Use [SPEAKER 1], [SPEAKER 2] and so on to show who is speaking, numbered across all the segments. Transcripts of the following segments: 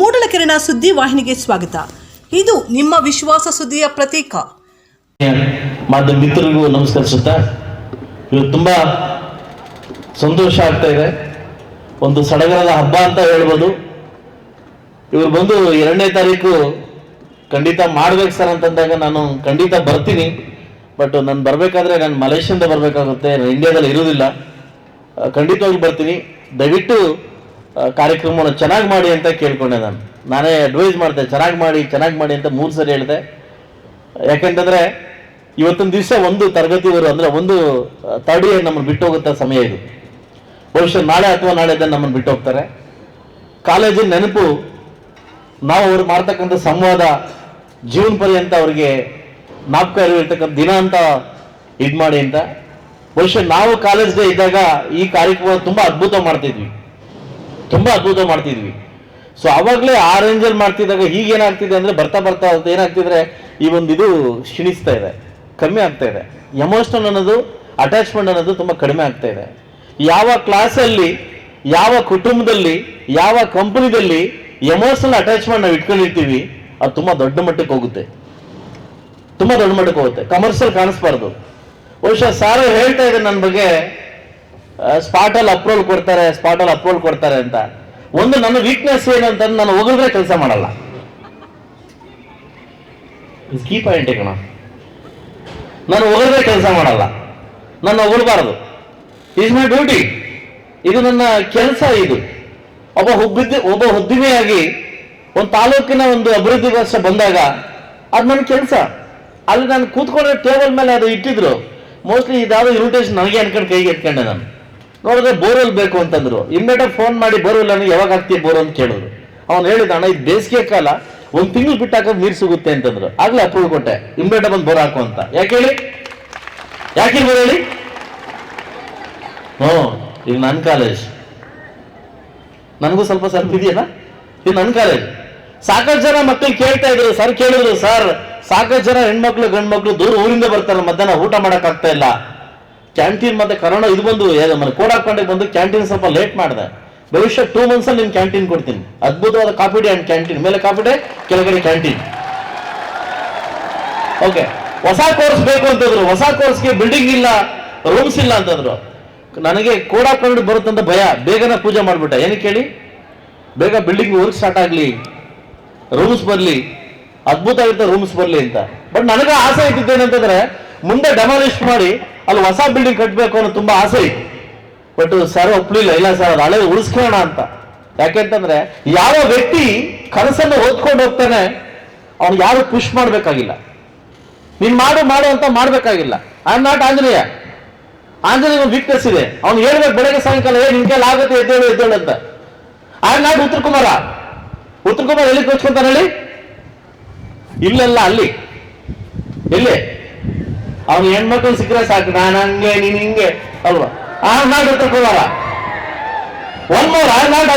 [SPEAKER 1] ಮೂಡಲಕೆರೆನ ಸುದ್ದಿ ವಾಹಿನಿಗೆ ಸ್ವಾಗತ. ಇದು ನಿಮ್ಮ ವಿಶ್ವಾಸ ಸುದ್ದಿಯ ಪ್ರತೀಕ.
[SPEAKER 2] ಮಾಧ್ಯಮ ಮಿತ್ರರಿಗೂ ನಮಸ್ಕರಿಸುತ್ತಾ ಇವತ್ತು ತುಂಬ ಸಂತೋಷ ಆಗ್ತಾ ಇದೆ. ಒಂದು ಸಡಗರದ ಹಬ್ಬ ಅಂತ ಹೇಳ್ಬೋದು. ಇವರು ಬಂದು ಎರಡನೇ ತಾರೀಕು ಖಂಡಿತ ಮಾಡ್ಬೇಕು ಸರ್ ಅಂತಂದಾಗ ನಾನು ಖಂಡಿತ ಬರ್ತೀನಿ. ಬಟ್ ನಾನು ಬರಬೇಕಾದ್ರೆ ನಾನು ಮಲೇಷ್ಯಿಂದ ಬರಬೇಕಾಗುತ್ತೆ. ಇಂಡಿಯಾದಲ್ಲಿ ಇರೋದಿಲ್ಲ ಖಂಡಿತವಾಗಿ ಬರ್ತೀನಿ. ದಯವಿಟ್ಟು ಕಾರ್ಯಕ್ರಮವನ್ನು ಚೆನ್ನಾಗಿ ಮಾಡಿ ಅಂತ ಕೇಳಿಕೊಂಡೆ ನಾನು. ನಾನೇ ಅಡ್ವೈಸ್ ಮಾಡಿದೆ, ಚೆನ್ನಾಗಿ ಮಾಡಿ ಚೆನ್ನಾಗಿ ಮಾಡಿ ಅಂತ ಮೂರು ಸರಿ ಹೇಳಿದೆ. ಯಾಕೆಂತಂದ್ರೆ, ಇವತ್ತಿನ ದಿವಸ ಒಂದು ತರಗತಿಯವರು ಅಂದ್ರೆ ಒಂದು ತರ್ಡ್ ನಮ್ಮನ್ನು ಬಿಟ್ಟು ಹೋಗುತ್ತಾ ಸಮಯ ಇದು. ಬಹುಶಃ ನಾಳೆ ಅಥವಾ ನಾಳೆ ನಮ್ಮನ್ನು ಬಿಟ್ಟು ಹೋಗ್ತಾರೆ. ಕಾಲೇಜಿನ ನೆನಪು, ನಾವು ಅವ್ರು ಮಾಡ್ತಕ್ಕಂಥ ಸಂವಾದ, ಜೀವನ ಪರ್ಯಂತ ಅವ್ರಿಗೆ ನಾಪಕ ಇರತಕ್ಕಂಥ ದಿನ ಅಂತ ಇದು ಮಾಡಿ ಅಂತ. ಬಹುಶಃ ನಾವು ಕಾಲೇಜ್ ಇದ್ದಾಗ ಈ ಕಾರ್ಯಕ್ರಮ ತುಂಬಾ ಅದ್ಭುತ ಮಾಡ್ತಿದ್ವಿ. ತುಂಬಾ ಅದ್ಭುತ ಮಾಡ್ತಿದ್ವಿ. ಸೊ ಅವಾಗಲೇ ಆ ರೇಂಜಲ್ಲಿ ಮಾಡ್ತಿದ್ದಾಗ ಈಗ ಏನಾಗ್ತಿದೆ ಅಂದ್ರೆ ಬರ್ತಾ ಬರ್ತಾ ಏನಾಗ್ತಿದ್ರೆ ಈ ಒಂದು ಇದು ಕ್ಷೀಣಿಸ್ತಾ ಇದೆ. ಕಮ್ಮಿ ಆಗ್ತಾ ಇದೆ. ಎಮೋಷನ್ ಅನ್ನೋದು ಅಟ್ಯಾಚ್ಮೆಂಟ್ ಅನ್ನೋದು ತುಂಬಾ ಕಡಿಮೆ ಆಗ್ತಾ ಇದೆ. ಯಾವ ಕ್ಲಾಸಲ್ಲಿ ಯಾವ ಕುಟುಂಬದಲ್ಲಿ, ಯಾವ ಕಂಪನಿದಲ್ಲಿ ಎಮೋಷನಲ್ ಅಟ್ಯಾಚ್ಮೆಂಟ್ ನಾವು ಇಟ್ಕೊಂಡಿರ್ತೀವಿ, ಅದು ತುಂಬಾ ದೊಡ್ಡ ಮಟ್ಟಕ್ಕೆ ಹೋಗುತ್ತೆ. ತುಂಬಾ ದೊಡ್ಡ ಮಟ್ಟಕ್ಕೆ ಹೋಗುತ್ತೆ. ಕಮರ್ಷಿಯಲ್ ಕಾಣಿಸ್ಬಾರ್ದು. ಬಹುಶಃ ಸಾರು ಹೇಳ್ತಾ ಇದೆ ನನ್ನ ಬಗ್ಗೆ. ಸ್ಪಾಟ್ ಅಲ್ಲಿ ಅಪ್ರೂವಲ್ ಕೊಡ್ತಾರೆ ಸ್ಪಾಟಲ್ಲಿ ಅಪ್ರೂವಲ್ ಕೊಡ್ತಾರೆ ಅಂತ. ಒಂದು ನನ್ನ ವೀಕ್ನೆಸ್ ಏನು ನಾನು ಹೋಗಿದ್ರೆ ಕೆಲಸ ಮಾಡಲ್ಲ. ಕೀ ಪಾಯಿಂಟ್ ಕಣ. ನಾನು ಹೊಗಳಿದ್ರೆ ಕೆಲಸ ಮಾಡಲ್ಲ. ನನ್ನ ಹೊಗಳ್ಬಾರದು. ಇಸ್ ಮೈ ಡ್ಯೂಟಿ ಇದು ನನ್ನ ಕೆಲಸ ಇದು. ಒಬ್ಬ ಹುಬ್ಬಿದ್ದ ಒಬ್ಬ ಉದ್ದಿಮೆಯಾಗಿ ಒಂದು ತಾಲೂಕಿನ ಒಂದು ಅಭಿವೃದ್ಧಿ ವರ್ಷ ಬಂದಾಗ ಅದು ನನ್ನ ಕೆಲಸ. ಅಲ್ಲಿ ನಾನು ಕೂತ್ಕೊಂಡ್ರೆ ಟೇಬಲ್ ಮೇಲೆ ಅದು ಇಟ್ಟಿದ್ರು. ಮೋಸ್ಟ್ಲಿ ಇದಾದ ಇರಿಟೇಷನ್ ನನಗೆ ಅನ್ಕೊಂಡು ಕೈಗೆ ಎತ್ಕೊಂಡೆ ನಾನು. ನೋಡಿದ್ರೆ ಬೋರ್ವೆಲ್ ಬೇಕು ಅಂತಂದ್ರು. ಇಮ್ಮಿಡಿಯೇಟ್ ಫೋನ್ ಮಾಡಿ ಬೋರ್ವೆಲ್ ನನಗೆ ಯಾವಾಗ ಹಾಕ್ತೀಯ ಬೋರ್ ಅಂತ ಕೇಳಿದ್ರು. ಅವ್ನು ಹೇಳಿದ, ಅಣ್ಣ, ಇದು ಬೇಸಿಗೆ ಕಾಲ. ಒಂದು ತಿಂಗಳು ಬಿಟ್ಟು ನೀರು ಸಿಗುತ್ತೆ ಅಂತಂದ್ರು. ಆಗ್ಲೇ ಅಪ್ರೂವ್ ಕೊಟ್ಟೆ. ಇಮ್ಮಿಡಿಯೇಟ್ ಬಂದು ಬೋರ್ ಹಾಕು ಅಂತ. ಯಾಕೆ ಹೇಳಿ? ಯಾಕೆ ಬೋರ್ ಹೇಳಿ? ಹ್ಞೂ, ಇದು ನನ್ನ ಕಾಲೇಜ್ ನನಗೂ ಸ್ವಲ್ಪ ಸ್ವಲ್ಪ ಇದೆಯಲ್ಲ? ಇದು ನನ್ನ ಕಾಲೇಜ್ ಸಾಕಷ್ಟು ಜನ ಮಕ್ಕಳು ಕೇಳ್ತಾ ಇದ್ರು. ಸರ್ ಕೇಳಿದ್ರು, ಸರ್, ಸಾಕಷ್ಟು ಜನ ಹೆಣ್ಮಕ್ಳು, ಗಂಡ್ಮಕ್ಳು ದೂರ ಊರಿಂದ ಬರ್ತಾರೆ. ಮಧ್ಯಾಹ್ನ ಊಟ ಮಾಡಕ್ ಆಗ್ತಾ ಇಲ್ಲ. ಕ್ಯಾಂಟೀನ್ ಮತ್ತೆ ಕರೋನಾ ಇದು ಬಂದು ಕೋಡ್ ಹಾಕೊಂಡೆ ಬಂದು ಕ್ಯಾಂಟೀನ್ ಸ್ವಲ್ಪ ಲೇಟ್ ಮಾಡಿದೆ. ಭವಿಷ್ಯ ಟೂ ಮಂತ್ಸ್ ಅಲ್ಲಿ ನಿಮ್ಗೆ ಕ್ಯಾಂಟೀನ್ ಕೊಡ್ತೀನಿ. ಅದ್ಭುತವಾದ ಕಾಫಿ ಡೇ ಅಂಡ್ ಕ್ಯಾಂಟೀನ್ ಮೇಲೆ ಕಾಫಿ ಡೇ ಕೆಳಗಡೆ ಕ್ಯಾಂಟೀನ್ ಓಕೆ ಹೊಸ ಕೋರ್ಸ್ ಬೇಕು ಅಂತಂದ್ರು. ಹೊಸ ಕೋರ್ಸ್ಗೆ ಬಿಲ್ಡಿಂಗ್ ಇಲ್ಲ ರೂಮ್ಸ್ ಇಲ್ಲ ಅಂತಂದ್ರು. ನನಗೆ ಕೋಡ್ ಹಾಕೊಂಡು ಬರುತ್ತಂತ ಭಯ. ಬೇಗನೆ ಪೂಜೆ ಮಾಡಿಬಿಟ್ಟ. ಏನಕ್ಕೆ ಹೇಳಿ? ಬೇಗ ಬಿಲ್ಡಿಂಗ್ ವರ್ಕ್ ಸ್ಟಾರ್ಟ್ ಆಗಲಿ. ರೂಮ್ಸ್ ಬರಲಿ. ಅದ್ಭುತ ಆಗಿರುತ್ತೆ ರೂಮ್ಸ್ ಬರಲಿ ಅಂತ. ಬಟ್ ನನಗೆ ಆಸೆ ಇದ್ದಿದ್ದೇನೆ ಏನಂತಂದ್ರೆ ಮುಂದೆ ಡೆಮಾಲಿಷ್ ಮಾಡಿ ಅಲ್ಲಿ ಹೊಸ ಬಿಲ್ಡಿಂಗ್ ಕಟ್ಟಬೇಕು ಅನ್ನೋ ತುಂಬಾ ಆಸೆ ಇತ್ತು ಬಟ್ ಸರ್ ಒಪ್ಲಿಲ್ಲ, ಇಲ್ಲ ಸರ್ ಅದು ಹಳೆ ಉಳಿಸ್ಕೊಳ್ಳೋಣ ಅಂತ. ಯಾಕೆಂತಂದ್ರೆ ಯಾವ ವ್ಯಕ್ತಿ ಕನಸನ್ನು ಓದ್ಕೊಂಡು ಹೋಗ್ತಾನೆ, ಅವ್ನು ಯಾರು ಪುಷ್ ಮಾಡ್ಬೇಕಾಗಿಲ್ಲ. ನೀನ್ ಮಾಡು ಮಾಡು ಅಂತ ಮಾಡ್ಬೇಕಾಗಿಲ್ಲ. I am not Anjaneya Anjaneya weakness ಇದೆ. ಅವ್ನು ಹೇಳ್ಬೇಕು ಬೆಳಗ್ಗೆ ಸಾಯಂಕಾಲ, ಏ, ನಿನ್ ಆಗುತ್ತೆ, ಎದ್ದೇಳು ಎದ್ದೇಳು ಅಂತ. ಐ ಆಮ್ ನಾಟ್ ಉತ್ತರ ಕುಮಾರ. ಉತ್ತರ ಕುಮಾರ್ ಎಲ್ಲಿ ಕೋಚ್ಕೊಂತಾನೆ ಹೇಳಿ? ಇಲ್ಲೆಲ್ಲ ಅಲ್ಲಿ. ಎಲ್ಲಿ? ಅವ್ನು ಹೆಣ್ಮಕ್ಳು ಸಿಕ್ಕರೆ ಸಾಕು, ನಾನು ಹಂಗೆ, ನೀನು ಹಿಂಗೆ, ಅಲ್ವಾ? ಆ ನಾಡು Uttara Kumara one I am not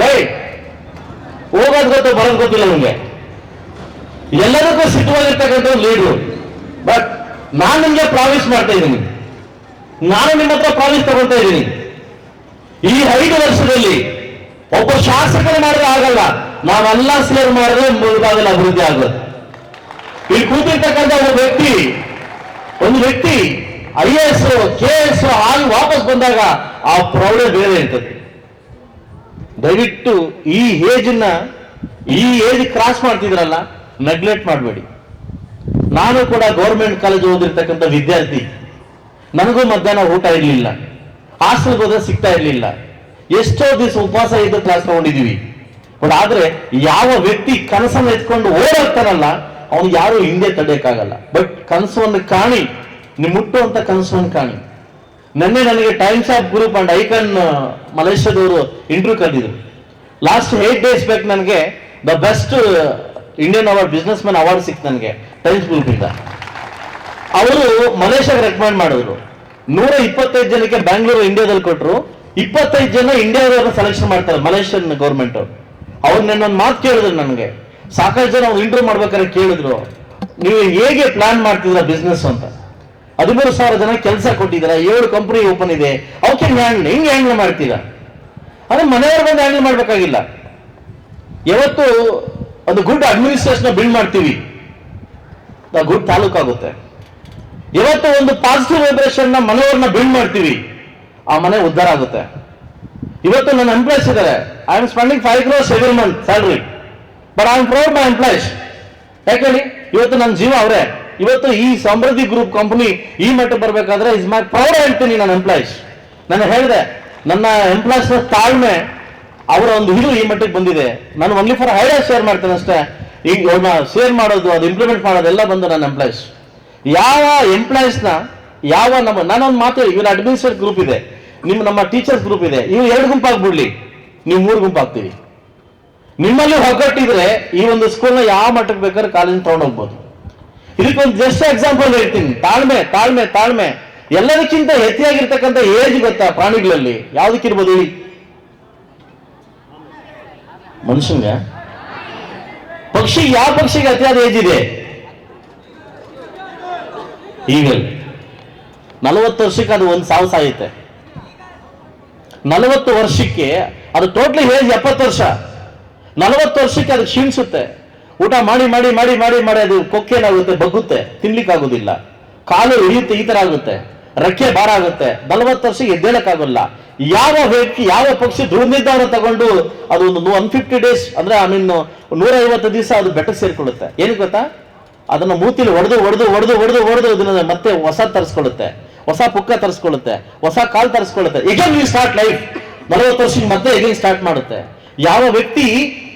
[SPEAKER 2] why ಹೋಗೋದು ಗೊತ್ತು ಬರೋದು ಗೊತ್ತಿಲ್ಲ ನಿಮಗೆ. ಎಲ್ಲದಕ್ಕೂ ಸಿದ್ಧವಾಗಿರ್ತಕ್ಕಂಥ ಲೀಡ್ರು ಬಟ್ ನಾನು ನಿಮಗೆ ಪ್ರಾಮಿಸ್ ಮಾಡ್ತಾ ಇದ್ದೀನಿ. ನಾನು ನಿಮ್ಮ ಹತ್ರ ಪ್ರಾಮಿಸ್ ತಗೊಳ್ತಾ ಇದ್ದೀನಿ. ಈ ಐದು ವರ್ಷದಲ್ಲಿ ಒಬ್ಬ ಶಾಸಕರು ಮಾಡಿದ್ರೆ ಆಗಲ್ಲ. ನಾವೆಲ್ಲ ಸೇರ್ ಮಾಡಿದ್ರೆ ಮುಳುಗಾಗಲ್ಲ ಅಭಿವೃದ್ಧಿ ಆಗುತ್ತೆ. ಇಲ್ಲಿ ಕೂತಿರ್ತಕ್ಕಂಥ ಒಂದು ವ್ಯಕ್ತಿ ಒಂದು ವ್ಯಕ್ತಿ I A S K S ಆಗಿ ವಾಪಸ್ ಬಂದಾಗ ಆ ಪ್ರೌಢ ಬೇರೆ ಇರ್ತದೆ. ದಯವಿಟ್ಟು ಈ ಏಜ್ನ ಈ ಏಜ್ ಕ್ರಾಸ್ ಮಾಡ್ತಿದ್ರಲ್ಲ ನೆಗ್ಲೆಕ್ಟ್ ಮಾಡಬೇಡಿ. ನಾನು ಕೂಡ ಗೌರ್ಮೆಂಟ್ ಕಾಲೇಜ್ ಓದಿರ್ತಕ್ಕಂಥ ವಿದ್ಯಾರ್ಥಿ. ನನಗೂ ಮಧ್ಯಾಹ್ನ ಊಟ ಇರಲಿಲ್ಲ. ಹಾಸ್ಟೆಲ್ ಸಿಗ್ತಾ ಇರಲಿಲ್ಲ. ಎಷ್ಟೋ ದಿವಸ ಉಪವಾಸ ಇದ್ದು ಕ್ಲಾಸ್ ತಗೊಂಡಿದೀವಿ ಬಟ್ ಆದ್ರೆ ಯಾವ ವ್ಯಕ್ತಿ ಕನಸನ್ನು ಎತ್ಕೊಂಡು ಓಡಾಡ್ತಾನಲ್ಲ ಅವನು ಯಾರು ಹಿಂದೆ ತಡೆಯಕ್ಕಾಗಲ್ಲ. ಬಟ್ ಕನಸವನ್ನು ಕಾಣಿ. ನೀವು ಮುಟ್ಟುವಂತ ಕನಸವನ್ನು ಕಾಣಿ. ನಿನ್ನೆ ನನಗೆ Times of group and Icon ಮಲೇಷ್ಯಾದವರು interview ಕರೆದಿದ್ರು. ಲಾಸ್ಟ್ ಏಟ್ ಡೇಸ್ ಬ್ಯಾಕ್ ನನಗೆ the best Indian award business award ಸಿಕ್ತು ನನಗೆ ಟೈಮ್ಸ್ ಗ್ರೂಪ್ ಇಂದ ಅವರು ಮಲೇಷ್ಯಾಗೆ ರೆಕಮೆಂಡ್ ಮಾಡಿದ್ರು. ನೂರ ಇಪ್ಪತ್ತೈದು ಜನಕ್ಕೆ ಬ್ಯಾಂಗ್ಳೂರು ಇಂಡಿಯಾದಲ್ಲಿ ಕೊಟ್ಟರು ಇಪ್ಪತ್ತೈದು ಜನ ಇಂಡಿಯಾದವ್ರನ್ನ ಸೆಲೆಕ್ಷನ್ ಮಾಡ್ತಾರೆ ಮಲೇಷ್ಯನ್ ಗೌರ್ಮೆಂಟ್ ಅವ್ರು ನನ್ನೊಂದು ಮಾತು ಕೇಳಿದ್ರು ನನಗೆ. ಸಾಕಷ್ಟು ಜನ ಇಂಟರ್ವ್ಯೂ ಮಾಡ್ಬೇಕಾದ್ರೆ ಕೇಳಿದ್ರು. ನೀವು ಹೇಗೆ ಪ್ಲಾನ್ ಮಾಡ್ತಿದ್ರ ಬಿಸ್ನೆಸ್ ಅಂತ. ಹದಿಮೂರು ಸಾವಿರ ಜನ ಕೆಲಸ ಕೊಟ್ಟಿದ್ದೀರಾ, ಏಳು ಕಂಪನಿ ಓಪನ್ ಇದೆ ಅವಕ್ಕೆ ಹ್ಯಾಂಡ್ಲ್ ಹೆಂಗೆ ಹ್ಯಾಂಡ್ಲ್ ಮಾಡ್ತೀರಾ? ಅದೇ ಮನೆಯವ್ರು ಬಂದು ಹ್ಯಾಂಡಲ್ ಮಾಡ್ಬೇಕಾಗಿಲ್ಲ. ಯಾವತ್ತು ಒಂದು ಗುಡ್ ಅಡ್ಮಿನಿಸ್ಟ್ರೇಷನ್ ಬಿಲ್ಡ್ ಮಾಡ್ತೀವಿ. ಗುಡ್ ತಾಲೂಕು ಆಗುತ್ತೆ. ಇವತ್ತು ಒಂದು ಪಾಸಿಟಿವ್ ವೈಬ್ರೇಷನ್ನ ಮನೆಯವ್ರನ್ನ ಬಿಲ್ಡ್ ಮಾಡ್ತೀವಿ. ಆ ಮನೆ ಉದ್ಧಾರ ಆಗುತ್ತೆ. ಇವತ್ತು ನನ್ನ ಎಂಪ್ಲಾಯ್ಸ್ ಇದ್ದಾರೆ I am spending five crores every month salary but I am proud my employees ಯಾಕೇಳಿ? ಇವತ್ತು ನನ್ನ ಜೀವ ಅವರೇ. ಇವತ್ತು ಈ ಸಮೃದ್ಧಿ ಗ್ರೂಪ್ ಕಂಪನಿ ಈ ಮಟ್ಟ ಬರಬೇಕಾದ್ರೆ ಇಸ್ ಮೈ ಪ್ರೌಡ್ ಹೇಳ್ತೀನಿ ನನ್ನ ಎಂಪ್ಲಾಯ್ಸ್ ನಾನು ಹೇಳಿದೆ, ನನ್ನ ಎಂಪ್ಲಾಯ್ಸ್ ತಾಳ್ಮೆ ಅವರ ಒಂದು ಇದು ಈ ಮಟ್ಟಕ್ಕೆ ಬಂದಿದೆ. ನಾನು ಒನ್ಲಿ ಫಾರ್ ಐಡಿಯಾ ಶೇರ್ ಮಾಡ್ತೇನೆ ಅಷ್ಟೇ. ಈಗ ಶೇರ್ ಮಾಡೋದು, ಅದು ಇಂಪ್ಲಿಮೆಂಟ್ ಮಾಡೋದು ಎಲ್ಲ ಬಂದು ನನ್ನ ಎಂಪ್ಲಾಯ್ಸ್ ಯಾವ ಎಂಪ್ಲಾಯ್ಸ್ನ ಯಾವ ನಮ್ಮ, ನಾನೊಂದು ಮಾತು ಇವ್ರ ಅಡ್ಮಿನಿಸ್ಟ್ರೇಟ್ ಗ್ರೂಪ್ ಇದೆ. ನಿಮ್ಮ ನಮ್ಮ ಟೀಚರ್ಸ್ ಗ್ರೂಪ್ ಇದೆ. ಇವು ಎರಡು ಗುಂಪಾಗ್ಬಿಡ್ಲಿ ನೀವು ಮೂರು ಗುಂಪಾಗ್ತೀವಿ. ನಿಮ್ಮಲ್ಲಿ ಹೊಗಟ್ಟಿದ್ರೆ ಈ ಒಂದು ಸ್ಕೂಲ್ನ ಯಾವ ಮಟ್ಟಕ್ಕೆ ಬೇಕಾದ್ರೆ ಕಾಲೇಜ್ ತಗೊಂಡೋಗ್ಬೋದು. ಇದಕ್ಕೊಂದು ಜಸ್ಟ್ ಎಕ್ಸಾಂಪಲ್ ಹೇಳ್ತೀನಿ. ತಾಳ್ಮೆ ತಾಳ್ಮೆ ತಾಳ್ಮೆ. ಎಲ್ಲದಕ್ಕಿಂತ ಹೆಚ್ಚಾಗಿರ್ತಕ್ಕಂಥ ಏಜ್ ಗೊತ್ತಾ ಪ್ರಾಣಿಗಳಲ್ಲಿ? ಯಾವ್ದಕ್ಕಿರ್ಬೋದು ಹೇಳಿ? ಮನುಷ್ಯನ್ಗೆ ಪಕ್ಷಿ, ಯಾವ ಪಕ್ಷಿಗೆ ಅತಿಯಾದ ಏಜ್ ಇದೆ? ಈಗಲ್. ನಲವತ್ತು ವರ್ಷಕ್ಕೆ ಅದು ಒಂದು ಸಾವು ಸಾಯುತ್ತೆ. ನಲವತ್ತು ವರ್ಷಕ್ಕೆ ಅದು ಟೋಟ್ಲಿ ಏಜ್ ಎಪ್ಪತ್ತು ವರ್ಷ. ನಲವತ್ತು ವರ್ಷಕ್ಕೆ ಅದು ಕ್ಷೀಣಿಸುತ್ತೆ. ಊಟ ಮಾಡಿ ಮಾಡಿ ಮಾಡಿ ಮಾಡಿ ಮಾಡಿ ಅದು ಕೊಕ್ಕೇನಾಗುತ್ತೆ ಬಗ್ಗುತ್ತೆ. ತಿನ್ಲಿಕ್ಕಾಗೋದಿಲ್ಲ. ಕಾಲು ಹಿಡಿಯುತ್ತೆ ಈ ತರ ಆಗುತ್ತೆ. ರೆಕ್ಕೆ ಭಾರ ಆಗುತ್ತೆ. ನಲವತ್ತು ವರ್ಷಕ್ಕೆ ಎದ್ದೇಳಕ್ಕಾಗಲ್ಲ. ಯಾವ ವ್ಯಕ್ತಿ, ಯಾವ ಪಕ್ಷಿ ದುರ್ನಿರ್ಧಾರ ತಗೊಂಡು ಅದು ಒಂದು ಒನ್ ಫಿಫ್ಟಿ ಡೇಸ್ ಅಂದ್ರೆ ಐ ಮೀನ್ ನೂರ ಐವತ್ತು ದಿವಸ ಅದು ಬೆಟ್ಟಕ್ಕೆ ಸೇರಿಕೊಳ್ಳುತ್ತೆ. ಏನಕ್ಕೆ ಗೊತ್ತಾ? ಅದನ್ನ ಮೂತಿಲಿ ಒಡೆದು ಒಡೆದು ಹೊಡೆದು ಒಡೆದು ಹೊಡೆದು ಅದನ್ನ ಮತ್ತೆ ಹೊಸ ತರಿಸ್ಕೊಳ್ಳುತ್ತೆ. ಹೊಸ ಪುಕ್ಕ ತರಿಸ್ಕೊಳ್ಳುತ್ತೆ. ಹೊಸ ಕಾಲ್ ತರಿಸ್ಕೊಳ್ಳುತ್ತೆ. ಎಗೇನ್ ಯು ಸ್ಟಾರ್ಟ್ ಲೈಫ್ ನಲವತ್ತು ವರ್ಷಕ್ಕೆ ಮತ್ತೆ ಎಗೇನ್ ಸ್ಟಾರ್ಟ್ ಮಾಡುತ್ತೆ. ಯಾವ ವ್ಯಕ್ತಿ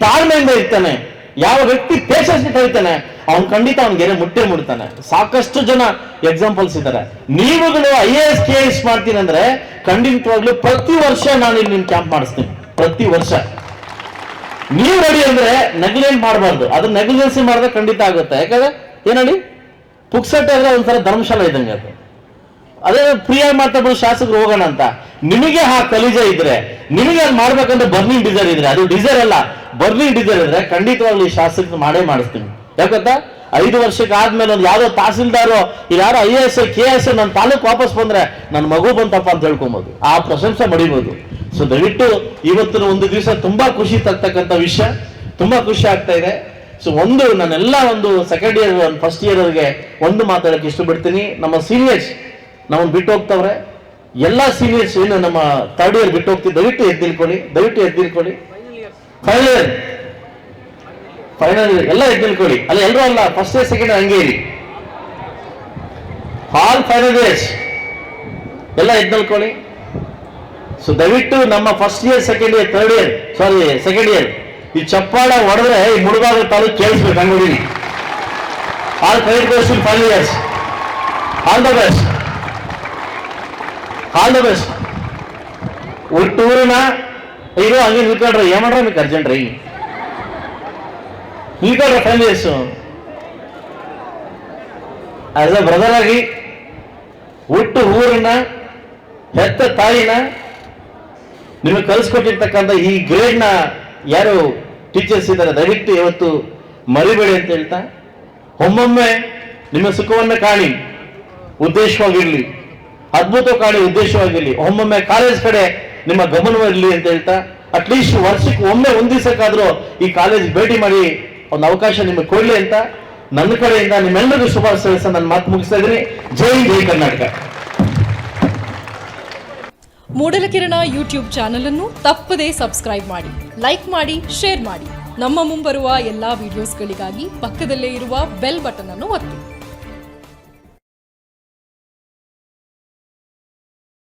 [SPEAKER 2] ತಾಳ್ಮೆಯಿಂದ ಇರ್ತಾನೆ, ಯಾವ ವ್ಯಕ್ತಿ ಪೇಷನ್ಸ್ ಇರ್ತಾನೆ, ಅವ್ನು ಖಂಡಿತ ಅವ್ನಿಗೆ ಗೆರೆ ಮುಟ್ಟೆ ಮುಡ್ತಾನೆ ಸಾಕಷ್ಟು ಜನ ಎಕ್ಸಾಂಪಲ್ಸ್ ಇದ್ದಾರೆ. ನೀವುಗಳು I A S K S ಮಾಡ್ತೀನಿ ಅಂದ್ರೆ ಖಂಡಿತವಾಗ್ಲೂ ಪ್ರತಿ ವರ್ಷ ನಾನು ಇಲ್ಲಿ ನಿಮ್ ಕ್ಯಾಂಪ್ ಮಾಡಿಸ್ತೀನಿ. ಪ್ರತಿ ವರ್ಷ. ನೀವು ರೆಡಿ ಅಂದ್ರೆ ನೆಗ್ಲೆಂಟ್ ಮಾಡಬಾರ್ದು. ಅದು ನೆಗ್ಲಿಜೆನ್ಸಿ ಮಾಡಿದ್ರೆ ಖಂಡಿತ ಆಗುತ್ತೆ. ಯಾಕಂದ್ರೆ ಏನಡಿ ಪುಕ್ಸಟ್ಟೆ ಅಂದ್ರೆ ಒಂಥರ ಧರ್ಮಶಾಲ ಇದ್ದಂಗೆ ಅದು. ಅದೇ ಪ್ರಿಯ ಮಾಡ್ತಾ ಬಿಡು ಶಾಸಕರು ಹೋಗೋಣ ಅಂತ. ನಿಮಗೆ ಆ ಕಲಿಜ ಇದ್ರೆ, ನಿಮಗೆ ಅದು ಮಾಡ್ಬೇಕಂದ್ರೆ ಬರ್ನಿಂಗ್ ಡಿಸೈರ್ ಇದ್ರೆ, ಅದು ಡಿಸೈರ್ ಅಲ್ಲ, ಬರ್ನಿಂಗ್ ಡಿಸೈರ್ ಇದ್ರೆ ಖಂಡಿತವಾಗ್ಲೂ ಈ ಶಾಸಕರು ಮಾಡೇ ಮಾಡಿಸ್ತೀನಿ. ಯಾಕಂತ ಐದು ವರ್ಷಕ್ಕೆ ಆದ್ಮೇಲೆ ಒಂದು ಯಾವ್ದೋ ತಹಸೀಲ್ದಾರು ಯಾರೋ ಐ ಎಸ್ ಕೆ ಎಸ್ ನನ್ನ ತಾಲೂಕು ವಾಪಸ್ ಬಂದ್ರೆ ನನ್ನ ಮಗು ಬಂತಪ್ಪ ಅಂತ ಹೇಳ್ಕೊಬೋದು. ಆ ಪ್ರಶಂಸೆ ಮಡಿಬೋದು. ಸೊ ದಯವಿಟ್ಟು ಇವತ್ತಿನ ಒಂದು ದಿವಸ ತುಂಬಾ ಖುಷಿ ತರ್ತಕ್ಕಂಥ ವಿಷಯ, ತುಂಬಾ ಖುಷಿ ಆಗ್ತಾ ಇದೆ. ಸೊ ಒಂದು, ನಾನೆಲ್ಲ ಒಂದು ಸೆಕೆಂಡ್ ಇಯರ್ ಒಂದು ಫಸ್ಟ್ ಇಯರ್ ಅವರಿಗೆ ಒಂದು ಮಾತಾಡಕ್ಕೆ ಇಷ್ಟಪಡ್ತೀನಿ. ನಮ್ಮ ಸೀನಿಯರ್ಸ್ ನಮ್ಮನ್ನು ಬಿಟ್ಟು ಹೋಗ್ತವ್ರೆ. ಎಲ್ಲ ಸೀನಿಯರ್ಸ್ ಏನು ನಮ್ಮ ತರ್ಡ್ ಇಯರ್ ಬಿಟ್ಟು ಹೋಗ್ತೀವಿ. ದಯವಿಟ್ಟು ಎದ್ದಿಲ್ಕೊಳ್ಳಿ ದಯವಿಟ್ಟು ಎದ್ದಿಲ್ಕೊಳ್ಳಿ ಫೈನಲ್ ಇಯರ್ ಫೈನಲ್ ಇಯರ್ ಎಲ್ಲ ಎದ್ದಿಲ್ಕೊಳ್ಳಿ ಅಲ್ಲ ಎಲ್ಲರೂ ಅಲ್ಲ ಫಸ್ಟ್ ಇಯರ್ ಸೆಕೆಂಡ್ ಹಂಗೆ ಇರಿ. ಆಲ್ ಫೈನಲ್ ಇಯರ್ಸ್ ಎಲ್ಲ ಎದ್ದಿಲ್ಕೊಳ್ಳಿ ಸೊ ದಯವಿಟ್ಟು ನಮ್ಮ first year second year third year sorry second year ಈ ಚಪ್ಪಾಳ ಹೊಡೆದ್ರೆ ಈ ಮುಳುಬಾಗ ತಾಲೂಕು ಕೇಳಿಸ್ಬೇಕು ಹಂಗೋಡಿನಿ all five course in years all the best all the best ಒಟ್ಟೂರಿನ, ಇದು ಹಂಗೆ ನಿಲ್ಕೊಳ್ರಿ ಏನ್ ಮಾಡ್ರಿ ನಿಮ್ಗೆ ಅರ್ಜೆಂಟ್ ರೀ? ನಿಲ್ಕೊಳ್ರಿ ಫ್ಯಾಮಿಲೀಸ್ ಆಸ್ ಅ ಬ್ರದರ್ ಆಗಿ, ಹುಟ್ಟು ಊರಿನ, ಹೆತ್ತ ತಾಯಿನ, ನಿಮಗೆ ಕಲಿಸ್ಕೊಟ್ಟಿರ್ತಕ್ಕಂಥ ಈ ಗ್ರೇಡ್ನ ಯಾರು ಟೀಚರ್ಸ್ ಇದ್ದಾರೆ, ದಯವಿಟ್ಟು ಇವತ್ತು ಮರಿಬೇಡಿ ಅಂತ ಹೇಳ್ತಾ, ಒಮ್ಮೊಮ್ಮೆ ನಿಮ್ಮ ಸುಖವನ್ನ ಕಾಣಿ, ಉದ್ದೇಶವಾಗಿರ್ಲಿ. ಅದ್ಭುತ ಕಾಣಿ ಉದ್ದೇಶವಾಗಿರ್ಲಿ. ಒಮ್ಮೊಮ್ಮೆ ಕಾಲೇಜ್ ಕಡೆ ನಿಮ್ಮ ಗಮನವಿರಲಿ ಅಂತ ಹೇಳ್ತಾ ಅಟ್ಲೀಸ್ಟ್ ವರ್ಷಕ್ಕೆ ಒಮ್ಮೆ ಒಂದ್ ದಿವಸಕ್ಕಾದ್ರೂ ಈ ಕಾಲೇಜ್ ಭೇಟಿ ಮಾಡಿ ಒಂದು ಅವಕಾಶ ನಿಮಗೆ ಕೊಡ್ಲಿ ಅಂತ ನನ್ನ ಕಡೆಯಿಂದ ನಿಮ್ಮೆಲ್ಲರಿಗೂ ಶುಭಾಶಯ ನನ್ನ ಮಾತು ಮುಗಿಸ್ತಾ ಇದ್ದೀನಿ. ಜೈ ಜೈ ಕರ್ನಾಟಕ.
[SPEAKER 3] ಮೂಡಲಕಿರಣ ಯೂಟ್ಯೂಬ್ ಚಾನಲ್ ಅನ್ನು ತಪ್ಪದೇ ಸಬ್ಸ್ಕ್ರೈಬ್ ಮಾಡಿ, ಲೈಕ್ ಮಾಡಿ, ಶೇರ್ ಮಾಡಿ. ನಮ್ಮ ಮುಂಬರುವ ಎಲ್ಲಾ ವಿಡಿಯೋಸ್ಗಳಿಗಾಗಿ ಪಕ್ಕದಲ್ಲೇ ಇರುವ ಬೆಲ್ ಬಟನ್ ಅನ್ನು ಒತ್ತಿ.